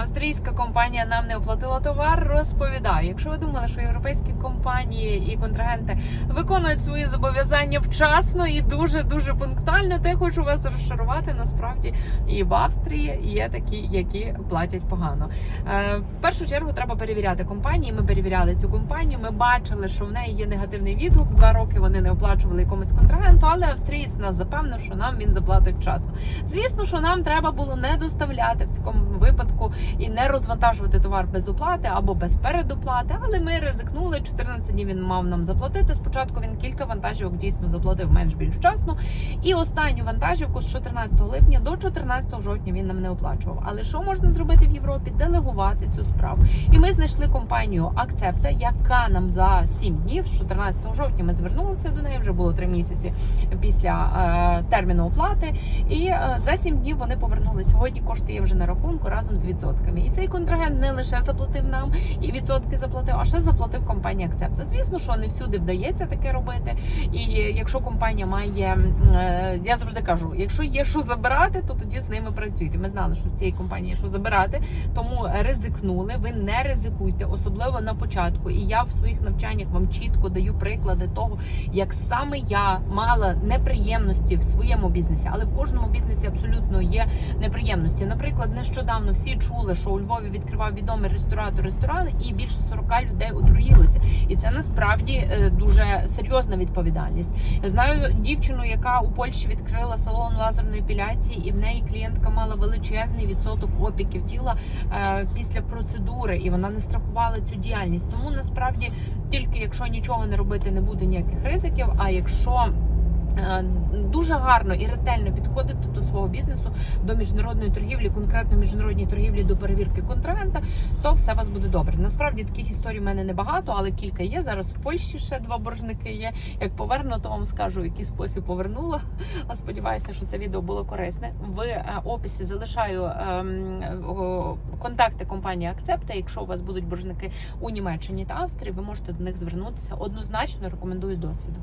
Австрійська компанія нам не оплатила товар. Розповідаю, якщо ви думали, що європейські компанії і контрагенти виконують свої зобов'язання вчасно і дуже дуже пунктуально, то я хочу вас розчарувати. Насправді і в Австрії є такі, які платять погано. Е, в першу чергу треба перевіряти компанії. Ми перевіряли цю компанію. Ми бачили, що в неї є негативний відгук. Два роки вони не оплачували якомусь контрагенту, але австрієць нас запевнив, що нам він заплатить вчасно. Звісно, що нам треба було не доставляти в цьому випадку і не розвантажувати товар без оплати або без передоплати. Але ми ризикнули 14 днів. Він мав нам заплатити. Спочатку він кілька вантажівок дійсно заплатив менш більш вчасно. І останню вантажівку з 14 липня до 14 жовтня він нам не оплачував. Але що можна зробити в Європі? Делегувати цю справу. І ми знайшли компанію Акцепта, яка нам за 7 днів, з 14 жовтня, ми звернулися до неї. Вже було 3 місяці після е, терміну оплати. І е, за 7 днів вони повернули. Сьогодні кошти є вже на рахунку разом з відсотками. І цей контрагент не лише заплатив нам і відсотки заплатив, а ще заплатив компанія Акцепта. Звісно, що не всюди вдається таке робити. І якщо компанія має, е, я завжди кажу, якщо є що забирати, то тоді з ними працюйте. Ми знали, що в цієї компанії є що забирати, тому ризикнули. Ви не ризикуйте, особливо на початку. І я в своїх навчаннях вам чітко даю приклади того, як саме я мала неприємності в своєму бізнесі, але в кожному бізнесі абсолютно є неприємності. Наприклад, нещодавно всі чули, що у Львові відкривав відомий ресторатор ресторан, і більше 40 людей отруїлося. І це насправді е, дуже серйозна відповідальність. Я знаю дівчину, яка у Польщі відкрила салон лазерної епіляції, і в неї клієнтка мала величезний відсоток опіків тіла е, після процедури, і вона не страхувала цю діяльність. Тому насправді тільки якщо нічого не робити, не буде ніяких ризиків. А якщо Дуже гарно і ретельно підходити до свого бізнесу, до міжнародної торгівлі, конкретно міжнародній торгівлі до перевірки контрагента, то все у вас буде добре. Насправді таких історій в мене небагато, але кілька є. Зараз в Польщі ще два боржники є. Як поверну, то вам скажу, який спосіб повернула. А сподіваюся, що це відео було корисне. В е, описі залишаю ем, контакти компанії Акцепта. Якщо у вас будуть боржники у Німеччині та Австрії, ви можете до них звернутися. Однозначно рекомендую з досвіду.